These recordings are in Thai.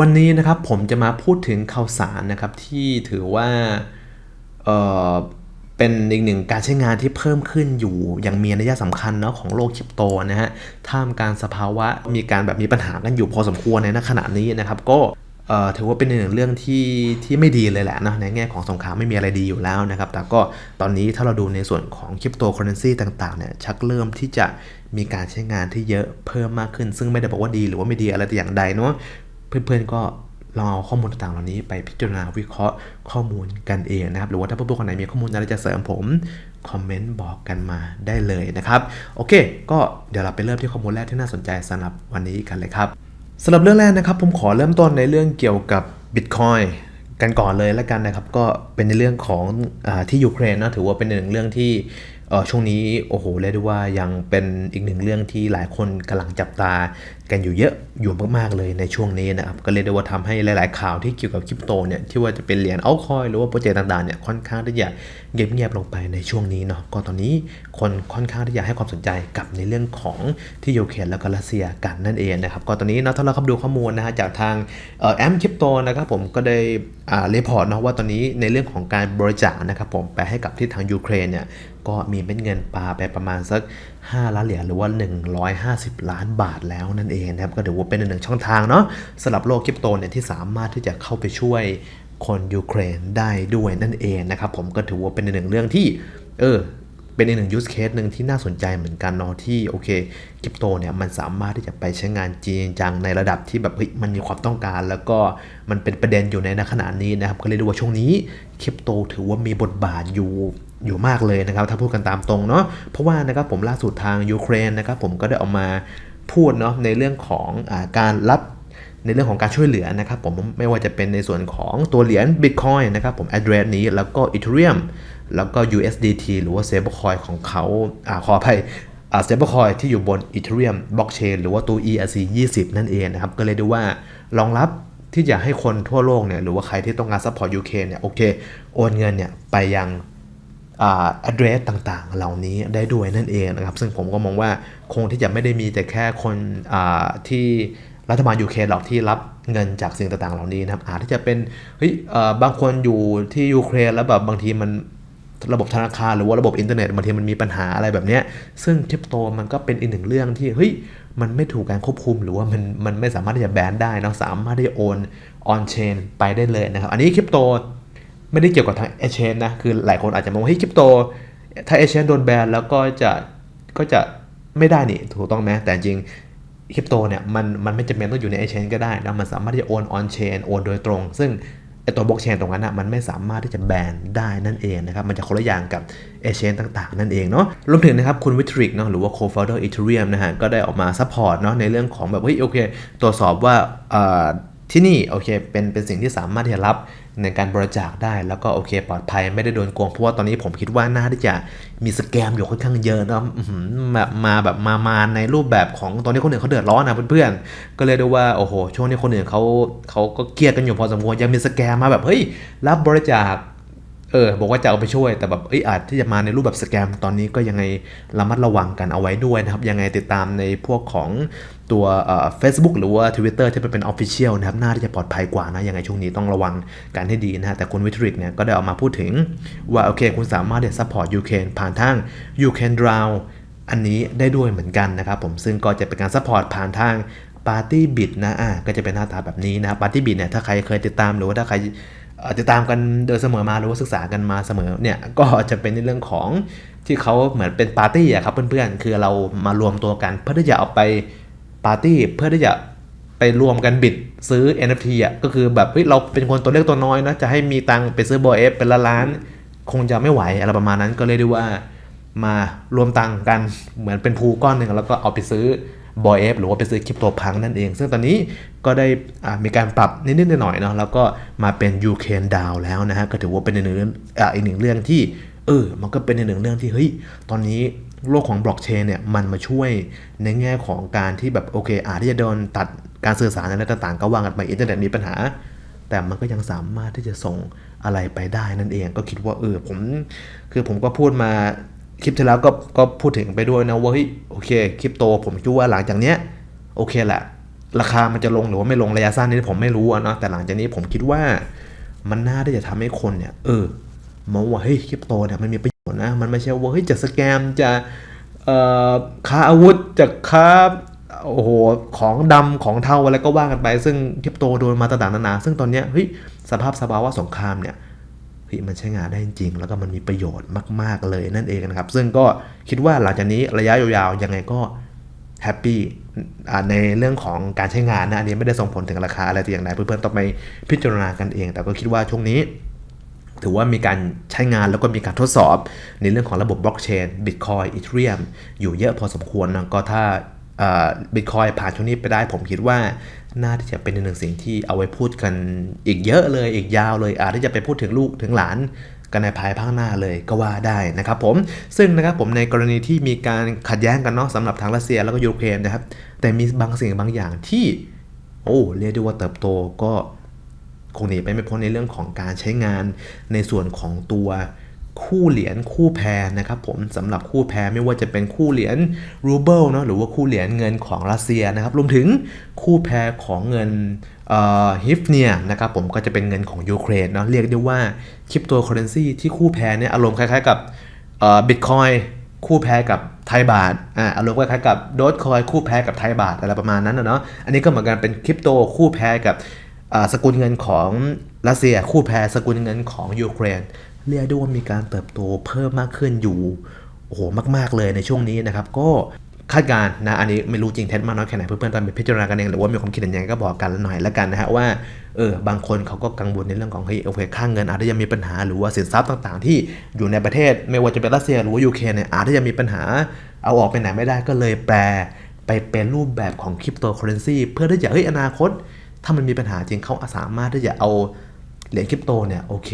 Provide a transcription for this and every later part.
วันนี้นะครับผมจะมาพูดถึงข่าวสารนะครับที่ถือว่าเเป็นอีกหนึ่งการใช้งานที่เพิ่มขึ้นอยู่อย่างมีนัยสำคัญเนาะของโลกคริปโตนะฮะท่ามกลางสภาวะมีการแบบมีปัญหากันอยู่พอสมควรในณขณะนี้นะครับ ก็ถือว่าเป็นอีกหนึ่งเรื่องที่ที่ไม่ดีเลยแหละนะในแง่ของสงครามไม่มีอะไรดีอยู่แล้วนะครับ แต่ก็ตอนนี้ถ้าเราดูในส่วนของคริปโตเคอเรนซีต่างๆเนี่ยชักเริ่มที่จะมีการใช้งานที่เยอะเพิ่มมากขึ้น ซึ่งไม่ได้บอกว่าดีหรือว่าไม่ดีอะไรแต่อย่างใดเนาะ เพื่อนๆก็ลองเอาข้อมูลต่างๆเหล่านี้ไปพิจารณาวิเคราะห์ข้อมูลกันเองนะครับ หรือว่าถ้าเพื่อนๆคนไหนมีข้อมูลอะไรจะเสริมผมคอมเมนต์บอกกันมาได้เลยนะครับ โอเค ก็เดี๋ยวเราไปเริ่มที่ข้อมูลแรกที่น่าสนใจสำหรับวันนี้กันเลยครับสำหรับเรื่องแรกนะครับ ผมขอเริ่มต้นในเรื่องเกี่ยวกับ Bitcoin กันก่อนเลยแล้วกันนะครับ ก็เป็นในเรื่องของอที่ยูเครนนะถือว่าเป็นหนึ่งเรื่องที่ช่วงนี้โอ้โหเรียกได้ว่ายังเป็นอีกหนึ่งเรื่องที่หลายคนกำลังจับตากันอยู่เยอะอยู่มากๆเลยในช่วงนี้นะครับก็เรียกได้ว่าทำให้หลาย ๆ ข่าวที่เกี่ยวกับคริปโตเนี่ยที่ว่าจะเป็นเหรียญเอาคอยหรือว่าโปรเจกต์ต่างๆเนี่ยค่อนข้างที่จะเงียบๆลงไปในช่วงนี้เนาะก็ตอนนี้คนค่อนข้างที่จะให้ความสนใจกับในเรื่องของที่ยูเครนแล้วก็รัสเซียกันนั่นเองนะครับก็ตอนนี้นะถ้าเราเข้าดูข้อมูลนะฮะจากทางเอ่อแอมคริปโตนะครับผมก็ได้อ่ารีพอร์ตนะว่าตอนนี้ในเรื่องของการบริจาคนะครับผมไปให้กับที่ทางยูเครนเนี่ยก็มีเม็ดเงินปาไปประมาณสัก 5 ล้านเหรียญหรือว่า 150 ล้านบาทแล้วนั่นเองนะครับ ก็ถือว่าเป็นหนึ่งช่องทางเนาะสำหรับโลกคริปโตเนี่ยที่สามารถที่จะเข้าไปช่วยคนยูเครนได้ด้วยนั่นเองนะครับ ผมก็ถือว่าเป็นหนึ่งเรื่องที่ เออ เป็นอีกหนึ่งยูสเคสหนึ่งที่น่าสนใจเหมือนกันเนาะที่โอเคคริปโตเนี่ยมันสามารถที่จะไปใช้งานจริงจังในระดับที่แบบเฮ้ยมันมีความต้องการ แล้วก็มันเป็นประเด็นอยู่ในขณะนี้นะครับก็เลยดูว่าช่วงนี้คริปโตถือว่ามีบทบาทอยู่อยู่มากเลยนะครับถ้าพูดกันตามตรงเนาะเพราะว่านะครับผมล่าสุดทางยูเครนนะครับผมก็ได้ออกมาพูดเนาะในเรื่องของอาการรับในเรื่องของการช่วยเหลือนะครับผมไม่ว่าจะเป็นในส่วนของตัวเหรียญ Bitcoin นะครับผม address นี้แล้วก็ Ethereum แล้วก็ USDT หรือว่า stablecoin ของเขาอาขออภัยอ่า stablecoin ที่อยู่บน Ethereum blockchain หรือว่าตัว ERC20 นั่นเองนะครับ ก็เลยดูว่ารองรับที่จะให้คนทั่วโลกเนี่ยหรือว่าใครที่ต้องการ support ยูเครนเนี่ยโอเค โอนเงินเนี่ยไปยังอ่า address ต่างๆ เหล่านี้ได้ด้วยนั่นเองนะครับ ซึ่งผมก็มองว่าคงที่จะไม่ได้มีแต่แค่คนอ่าที่รัฐบาลยูเครนหรอกที่รับเงินจากสิ่งต่างๆ เหล่านี้นะครับอาจที่จะเป็นเฮ้ยบางคนอยู่ที่ยูเครนแล้วแบบบางทีมัน ระบบธนาคารหรือว่าระบบอินเทอร์เน็ตบางทีมันมีปัญหาอะไรแบบนี้ซึ่งคริปโตมันก็เป็นอีกหนึ่งเรื่องที่เฮ้ยมันไม่ถูกการควบคุมหรือว่ามันมันไม่สามารถที่จะแบนได้นะสามารถที่จะโอนออนเชนไปได้เลยนะครับ อันนี้คริปโตไม่ได้เกี่ยวกับทางเอเชนนะคือหลายคนอาจจะมองว่าเฮ้ยคริปโตถ้าเอเชนโดนแบนแล้วก็จะก็จะไม่ได้นี่ถูกต้องไหมแต่จริงคริปโตเนี่ยมันมันไม่จำเป็นต้องอยู่ในเอเชนก็ได้นะมันสามารถที่จะโอนออนเชนโอนโดยตรง ซึ่ง ไอตัวบล็อกเชนตรงนั้นนะมันไม่สามารถที่จะแบนได้นั่นเองนะครับมันจะคนละอย่างกับเอเชนต่างๆ นั่นเองเนาะรวมถึงนะครับคุณวิทริกเนาะหรือว่าโคฟาวเดอร์อีเทเรียมนะฮะก็ได้ออกมาซัพพอร์ตเนาะในเรื่องของแบบเฮ้ยโอเคตรวจสอบว่าที่นี่โอเคเป็นเป็นสิ่งที่สามารถที่จะรับ ในการบริจาคได้แล้วก็โอเคปลอดภัยไม่ได้โดนโกงเพราะว่าตอนนี้ผมคิดว่าน่าที่จะมีสแกมอยู่ค่อนข้างเยอะนะแบบมาแบบมามาในรูปแบบของตอนนี้คนอื่นเขาเดือดร้อนนะเพื่อนๆก็เลยดูว่าโอ้โหช่วงนี้คนอื่นเขาเขาก็เครียดกันอยู่พอสมควรยังมีสแกมมาแบบเฮ้ยรับบริจาค เออบอกว่าจะเอาไปช่วยแต่แบบเอ้ยอาจที่จะมาในรูปแบบสแกมตอนนี้ก็ยังไงระมัดระวังกันเอาไว้ด้วยนะครับ ยังไงติดตามในพวกของตัวเอ่อ Facebook หรือว่า Twitter ที่เป็น Official นะครับ น่าที่จะปลอดภัยกว่านะ ยังไงช่วงนี้ต้องระวังกันให้ดีนะฮะแต่คุณวิทริกเนี่ยก็ได้ออกมาพูดถึงว่าโอเค คุณสามารถเดซัพพอร์ตยูเครนผ่านทาง u k r a i n Draw อันนี้ได้ด้วยเหมือนกันนะครับผมซึ่งก็จะเป็นการซัพพอร์ตผ่านทาง Party Bit นะอะก็จะเป็นหน้าตาแบบนี้นะครับ Party Bit เนี่ยถ้าใครเคยติดตามหรือว่าถ้าใคร ติดตามกันโดยเสมอมาหรือว่าศึกษากันมาเสมอเนี่ยก็จะเป็นในเรื่องของที่เขาเหมือนเป็นปาร์ตี้อะครับเพื่อนๆคือเรามารวมตัวกัน เพื่อที่จะเอาไปปาร์ตี้เพื่อที่จะไปรวมกันบิดซื้อ NFT อะก็คือแบบเฮ้ยเราเป็นคนตัวเล็กตัวน้อยนะจะให้มีตังค์ไปซื้อบอเอฟเป็นละล้าน คงจะไม่ไหวอะไรประมาณนั้นก็เลยได้ว่ามารวมตังค์กันเหมือนเป็นพูก้อนหนึ่งแล้วก็เอาไปซื้อ บอยเอฟหรือว่าไปซื้อคริปโตพังนั่นเอง ซึ่งตอนนี้ก็ได้มีการปรับนิดๆหน่อยๆเนาะแล้วก็มาเป็นยูเคนดาวแล้วนะฮะก็ถือว่าเป็นอีกหนึ่งอ,อีกหนึ่งเรื่องที่เออมันก็เป็นอีกหนึ่งเรื่องที่เฮ้ยตอนนี้โลกของบล็อกเชนเนี่ยมันมาช่วยในแง่ของการที่แบบโอเค อาจจะโดนตัดการสื่อสารอะไรต่างๆ ก็ว่ากันไปอินเทอร์เน็ตมีปัญหา แต่มันก็ยังสามารถที่จะส่งอะไรไปได้นั่นเอง ก็คิดว่าเออผมคือผมก็พูดมา คลิปที่แล้วก็ก็พูดถึงไปด้วยนะว่าเฮ้ยโอเคคริปโตผมคิดว่าหลังจากเนี้ยโอเคแหละ ราคามันจะลงหรือว่าไม่ลงระยะสั้นนี่ผมไม่รู้อะเนาะแต่หลังจากนี้ผมคิดว่า มันน่าที่จะทำให้คนเนี่ย เออมองว่าเฮ้ยคริปโตเนี่ยมันมีประโยชน์นะมันไม่ใช่ว่าเฮ้ยจะสแกมจะเอ่อค้าอาวุธจะค้าโอ้โหของดำของเทาอะไรก็ว่ากันไป ซึ่งคริปโตโดนมาต่างๆนานาซึ่งตอนเนี้ยเฮ้ยสภาพสภาวะสงครามเนี่ย ฮ้ยมันใช้งานได้จริง แล้วก็มันมีประโยชน์มาก ๆ เลยนั่นเองนะครับ ซึ่งก็คิดว่าหลังจากนี้ระยะยาวๆยังไงก็แฮปปี้ในเรื่องของการใช้งานนะอันนี้ไม่ได้ส่งผลถึงราคาอะไรแต่อย่างใดเพื่อนๆต้องไปพิจารณากันเอง แต่ก็คิดว่าช่วงนี้ ถือว่ามีการใช้งานแล้วก็มีการทดสอบ ในเรื่องของระบบบล็อกเชนบิตคอยอีเทเรียมอยู่เยอะพอสมควรนะก็ถ้า บิตคอยผ่านช่วงนี้ไปได้ ผมคิดว่าน่าที่จะเป็นหนึ่งสิ่งที่เอาไว้พูดกันอีกเยอะเลยอีกยาวเลยอาจที่จะไปพูดถึงลูกถึงหลานกันในภายภาคหน้าเลยก็ว่าได้นะครับผมซึ่งนะครับผมในกรณีที่มีการขัดแย้งกันเนาะสำหรับทางรัสเซียแล้วก็ยูเครนนะครับ แต่มีบางสิ่งบางอย่างที่โอ้เรียกได้ว่าเติบโตก็คงหนีไปไม่พ้นในเรื่องของการใช้งานในส่วนของตัว คู่เหรียญคู่แพรนะครับผมสำหรับคู่แพรไม่ว่าจะเป็นคู่เหรียญรูเบิลเนาะหรือว่าคู่เหรียญเงินของรัสเซียนะครับรวมถึงคู่แพรของเงินฮิฟเนียนะครับผมก็จะเป็นเงินของยูเครนเนาะเรียกได้ว่าคริปโตเคอเรนซีที่คู่แพรเนี่ยอารมณ์คล้ายๆกับบิตคอยคู่แพ้กับไทยบาท อ่า อารมณ์คล้ายๆกับโดทคอยคู่แพ้กับไทยบาทอะไรประมาณนั้นนะเนาะ อันนี้ก็เหมือนกันเป็นคริปโตคู่แพ้กับสกุลเงินของรัสเซีย คู่แพ้สกุลเงินของยูเครน เรียกได้ว่ามีการเติบโตเพิ่มมากขึ้นอยู่โอ้โหมาก ๆ เลยในช่วงนี้นะครับก็คาดการณ์นะอันนี้ไม่รู้จริงเท็จมากน้อยแค่ไหนเพื่อนๆตอนไปพิจารณากันเองหรือว่ามีความคิดเห็นยังไงก็บอกกันหน่อยล้วกันนะฮะว่าเออบางคนเขาก็กังวลในเรื่องของเฮ้ยโอเคค่างเงินอาจจะยังมีปัญหาหรือว่าสินทรัพย์ต่างๆ ที่อยู่ในประเทศไม่ว่าจะเป็นรัสเซียหรือว่ายูเครนเนี่ยอาจจะยังมีปัญหาเอาออกไปไหนไม่ได้ก็เลยแปลไปเป็นรูปแบบของคริปโตเคอเรนซีเพื่อที่จะเฮ้ยอนาคต ถ้ามันมีปัญหาจริงเขาสามารถที่จะเอาเหรียญคริปโตเนี่ยโอเค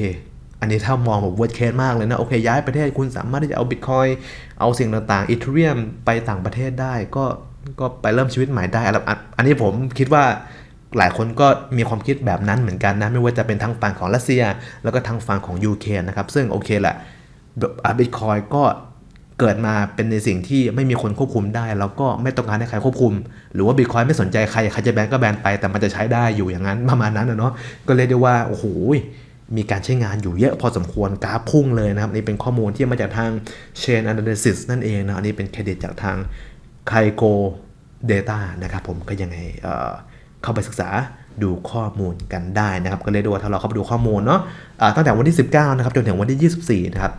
อันนี้ถ้ามองแบบเวิร์ดเคสมากเลยนะ โอเค ย้ายประเทศคุณสามารถที่จะเอาบิตคอยเอาสิ่งต่างๆอีเทเรียมไปต่างประเทศได้ ก็ก็ไปเริ่มชีวิตใหม่ได้อันนี้ผมคิดว่าหลายคนก็มีความคิดแบบนั้นเหมือนกันนะ ไม่ว่าจะเป็นทางฝั่งของรัสเซีย แล้วก็ทางฝั่งของยูเครนนะครับ ซึ่งโอเคแหละบิตคอยก็เกิดมาเป็นในสิ่งที่ไม่มีคนควบคุมได้ แล้วก็ไม่ต้องการให้ใครควบคุม หรือว่าบิตคอยไม่สนใจใคร ใครจะแบนก็แบนไป แต่มันจะใช้ได้อยู่อย่างนั้นประมาณนั้นนะเนาะก็เลยได้ว่า โอ้โห มีการใช้งานอยู่เยอะพอสมควรกราฟพุ่งเลยนะครับนี่เป็นข้อมูลที่มาจากทาง Chain Analysis นั่นเองนะอันนี้เป็นเครดิตจากทาง k a i g o Data นะครับผมก็ยังไงเเข้าไปศึกษาดูข้อมูลกันได้นะครับ ก็เลยดูว่าถ้าเราเข้าไปดูข้อมูลเนาะะตั้งแต่วันที่ 19 นะครับจนถึงวันที่ 24 นะครับ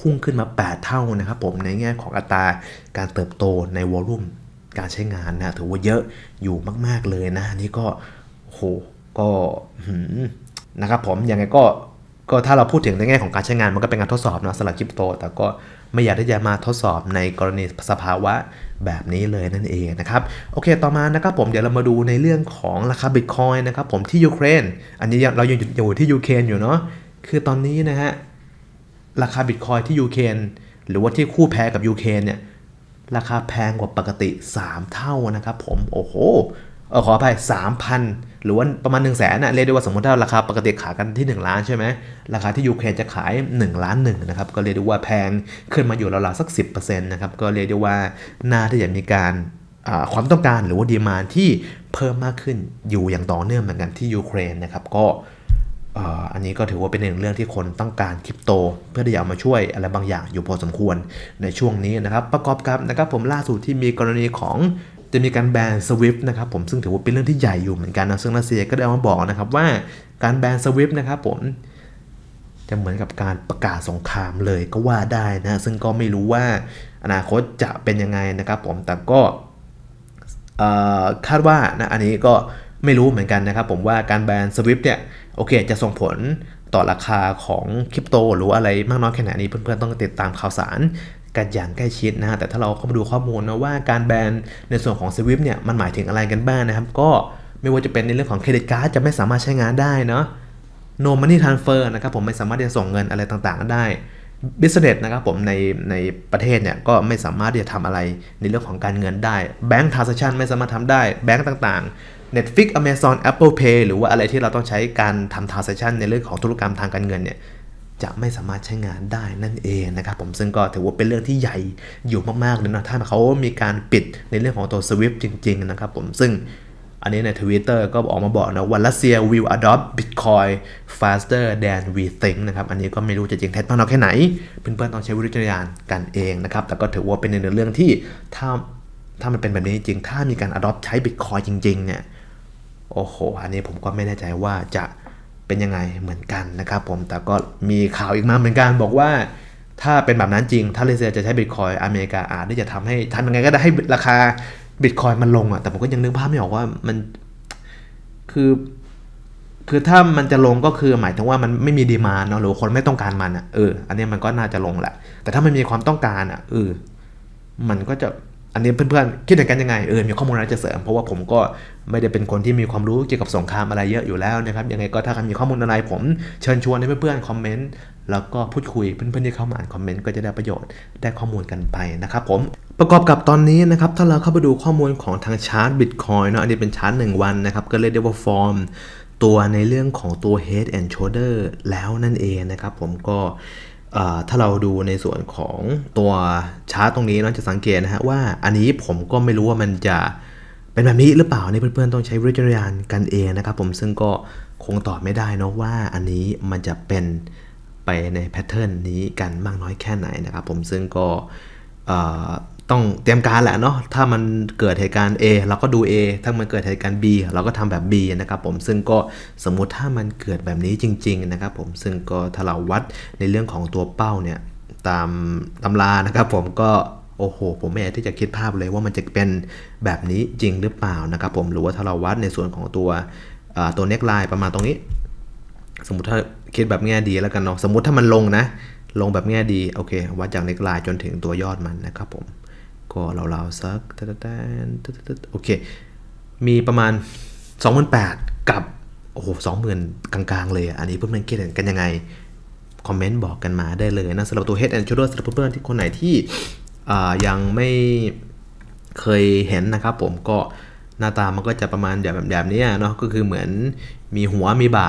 พุ่งขึ้นมา 8 เท่านะครับผมในแง่ของอัตราการเติบโตในวอลลุ่มการใช้งานนะถือว่าเยอะอยู่มาก ๆเลยนะนี่ก็โหก็ นะครับผมยังไงก็ก็ถ้าเราพูดถึงในแง่ของการใช้งานมันก็เป็นการทดสอบนะสำหรับคริปโต แต่ก็ไม่อยากที่จะมาทดสอบในกรณีสภาวะแบบนี้เลยนั่นเองนะครับโอเคต่อมานะครับผมเดี๋ยวเรามาดูในเรื่องของราคาบิตคอยนะครับผมที่ยูเครน อันนี้เรายังอยู่ที่ยูเครนอยู่เนาะคือตอนนี้นะฮะราคาบิตคอยที่ยูเครนหรือว่าที่คู่แพ้กับยูเครนเนี่ยราคาแพงกว่าปกติ 3 เท่านะครับผมโอ้โห เออขออภัย3,000 หรือว่าประมาณ1นึ่งแสนนะเรียกได้ว่าสมมติถ้าราคาปกติขายกันที่ 1 ล้านใช่ไหมราคาที่ยูเครนจะขาย1ล้านหนึ่งนะครับก็เรียกได้ว่าแพงขึ้นมาอยู่ราวๆสัก 10%นะครับก็เรียกได้ว่าน่าที่จะมีการความต้องการหรือว่าดีมานที่เพิ่มมากขึ้นอยู่อย่างต่อเนื่องเหมือนกันที่ยูเครนนะครับก็อันนี้ก็ถือว่าเป็นหนึ่งเรื่องที่คนต้องการคริปโต เพื่อที่จะเอามาช่วยอะไรบางอย่างอยู่พอสมควรในช่วงนี้นะครับ ประกอบกับนะครับผมล่าสุดที่มีกรณีของ จะมีการแบนสวิฟต์นะครับผมซึ่งถือว่าเป็นเรื่องที่ใหญ่อยู่เหมือนกันนะซึ่งรัสเซียก็ได้มาบอกนะครับว่าการแบนสวิฟต์นะครับผมจะเหมือนกับการประกาศสงครามเลยก็ว่าได้นะซึ่งก็ไม่รู้ว่าอนาคตจะเป็นยังไงนะครับผมแต่ก็คาดว่านะอันนี้ก็ไม่รู้เหมือนกันนะครับผมว่าการแบนสวิฟต์เนี่ยโอเคจะส่งผลต่อราคาของคริปโตหรืออะไรมากน้อยแค่ไหนนี้เพื่อนๆต้องติดตามข่าวสาร กันอย่างใกล้ชิดนะฮะแต่ถ้าเราเข้ามาดูข้อมูลนะว่าการแบนในส่วนของ Swift เนี่ยมันหมายถึงอะไรกันบ้างนะครับ ก็ไม่ว่าจะเป็นในเรื่องของเครดิตการ์ดจะไม่สามารถใช้งานได้เนาะ no money transfer นะครับผมไม่สามารถจะส่งเงินอะไรต่างๆได้ business นะครับผมในในประเทศเนี่ยก็ไม่สามารถที่จะทำอะไรในเรื่องของการเงินได้ bank transaction ไม่สามารถทำได้แบงก์ต่างๆ Netflix Amazon Apple Pay หรือว่าอะไรที่เราต้องใช้การทำ transaction ในเรื่องของธุรกรรมทางการเงินเนี่ย จะไม่สามารถใช้งานได้นั่นเองนะครับผมซึ่งก็ถือว่าเป็นเรื่องที่ใหญ่อยู่มากๆเลยนะถ้าเขามีการปิดในเรื่องของตัว Swift จริง ๆ นะครับผมซึ่งอันนี้ใน Twitter ก็ออกมาบอกนะว่ารัสเซีย will adopt Bitcoin faster than we think นะครับ อันนี้ก็ไม่รู้จะจริงเท็จมากน้อยแค่ไหน เพื่อนๆต้องใช้วิจารณญาณกันเองนะครับ แต่ก็ถือว่าเป็นในเรื่องที่ถ้าถ้ามันเป็นแบบนี้จริง ถ้ามีการ adopt ใช้ Bitcoin จริง ๆ เนี่ย โอ้โห อันนี้ผมก็ไม่แน่ใจว่าจะ เป็นยังไงเหมือนกันนะครับผมแต่ก็มีข่าวอีกมาเหมือนกันบอกว่าถ้าเป็นแบบนั้นจริง ถ้ารัสเซียจะใช้บิตคอยอเมริกาอาจที่จะทำให้ทำยังไงก็ได้ให้ราคาบิตคอยมันลงอะแต่ผมก็ยังนึกภาพไม่ออกว่ามันคือคือถ้ามันจะลงก็คือหมายถึงว่ามันไม่มีดีมานเนาะหรือคนไม่ต้องการมันอะเอออันนี้มันก็น่าจะลงแหละ แต่ถ้ามันมีความต้องการอะเออมันก็จะอันนี้เพื่อนๆคิดเหมือนกันยังไงเออมีข้อมูลอะไรจะเสริมเพราะว่าผมก็ ไม่ได้เป็นคนที่มีความรู้เกี่ยวกับสงครามอะไรเยอะอยู่แล้วนะครับยังไงก็ถ้าใครมีข้อมูลอะไรผมเชิญชวนให้เพื่อนๆคอมเมนต์แล้วก็พูดคุยเพื่อนๆที่เข้ามาอ่านคอมเมนต์ก็จะได้ประโยชน์ได้ข้อมูลกันไปนะครับผมประกอบกับตอนนี้นะครับถ้าเราเข้าไปดูข้อมูลของทางชาร์ตบิตคอยเนาะอันนี้เป็นชาร์ตหนึ่งวันนะครับก็เรียกได้ว่าฟอร์มตัวในเรื่องของตัว head and shoulder แล้วนั่นเองนะครับผมก็ถ้าเราดูในส่วนของตัวชาร์ตตรงนี้เราจะสังเกตนะฮะว่าอันนี้ผมก็ไม่รู้ว่ามันจะ เป็นแบบนี้หรือเปล่านี่เพื่อนๆต้องใช้วิจารณญาณกันเองนะครับผมซึ่งก็คงตอบไม่ได้นะว่าอันนี้มันจะเป็นไปในแพทเทิร์นนี้กันมากน้อยแค่ไหนนะครับผมซึ่งก็ต้องเตรียมการแหละเนาะถ้ามันเกิดเหตุการณ์ A เราก็ดู A ถ้ามันเกิดเหตุการณ์ B เราก็ทำแบบ B นะครับผมซึ่งก็สมมุติถ้ามันเกิดแบบนี้จริง ๆ นะครับผมซึ่งก็ถ้าเราวัดในเรื่องของตัวเป้าเนี่ยตามตำรานะครับผมก็ โอ้โห ผมไม่อยากที่จะคิดภาพเลยว่ามันจะเป็นแบบนี้จริงหรือเปล่านะครับผมหรือว่าถ้าเราวัดในส่วนของตัวตัวเน็กไลน์ประมาณตรงนี้ สมมติถ้าคิดแบบแง่ดีแล้วกันเนาะสมมติถ้ามันลงนะ ลงแบบแง่ดีโอเควัดจากเน็กไลน์จนถึงตัวยอดมันนะครับผมก็เราๆสักโอเค มีประมาณ 28,000 กับ โอ้โห20,000 กลางๆ เลย อันนี้เพื่อนๆคิดเห็นกันยังไง คอมเมนต์บอกกันมาได้เลยนะสำหรับตัว Head and Shoulder สำหรับเพื่อนๆที่คนไหนที่ ยังไม่เคยเห็นนะครับผมก็หน้าตามันก็จะประมาณแบบแบบนี้เนาะก็คือเหมือนมีหัวมีบ่า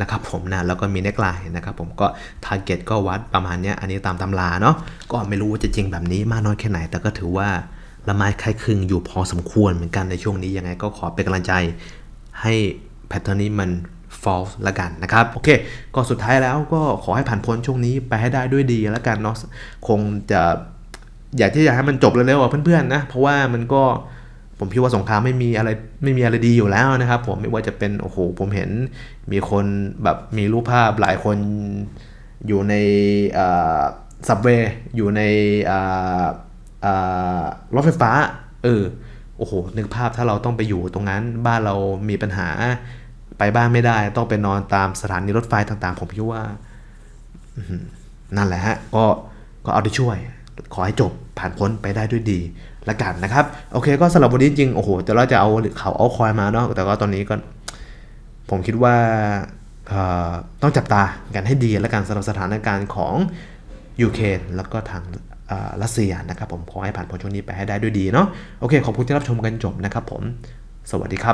นะครับผมนะแล้วก็มีเน็กไลน์นะครับผมก็ทาร์เก็ตก็วัดประมาณนี้อันนี้ตามตำราเนาะก็ไม่รู้ว่าจะจริงแบบนี้มากน้อยแค่ไหน แต่ก็ถือว่าละไม้คล้ายคลึงอยู่พอสมควรเหมือนกันในช่วงนี้ยังไงก็ขอเป็นกำลังใจให้แพทเทิร์นนี้มัน false ละกันนะครับ โอเค ก็สุดท้ายแล้วก็ขอให้ผ่านพ้นช่วงนี้ไปให้ได้ด้วยดีแล้วกันเนาะคงจะ อยากที่จะให้มันจบเร็วๆอะเพื่อนๆนะเพราะว่ามันก็ผมคิดว่าสงครามไม่มีอะไรไม่มีอะไรดีอยู่แล้วนะครับ ผมไม่ว่าจะเป็นโอ้โหผมเห็นมีคนแบบมีรูปภาพหลายคนอยู่ในสับเวย์อยู่ในรถไฟฟ้าเออโอ้โหนึกภาพถ้าเราต้องไปอยู่ตรงนั้นบ้านเรามีปัญหาไปบ้านไม่ได้ ต้องไปนอนตามสถานีรถไฟต่างๆ ผมคิดว่านั่นแหละฮะก็ก็เอาได้ช่วย ขอให้จบผ่านพ้นไปได้ด้วยดีละกันนะครับ โอเคก็สำหรับวันนี้จริงโอ้โหแต่เราจะเอาเขาเอาคอยมาเนาะแต่ก็ตอนนี้ก็ผมคิดว่าต้องจับตากันให้ดีและกันสำหรับสถานการณ์ของยูเครนแล้วก็ทางรัสเซียนะครับผมขอให้ผ่านพ้นช่วงนี้ไปให้ได้ด้วยดีเนาะโอเค ขอบคุณที่รับชมกันจบนะครับผม สวัสดีครับ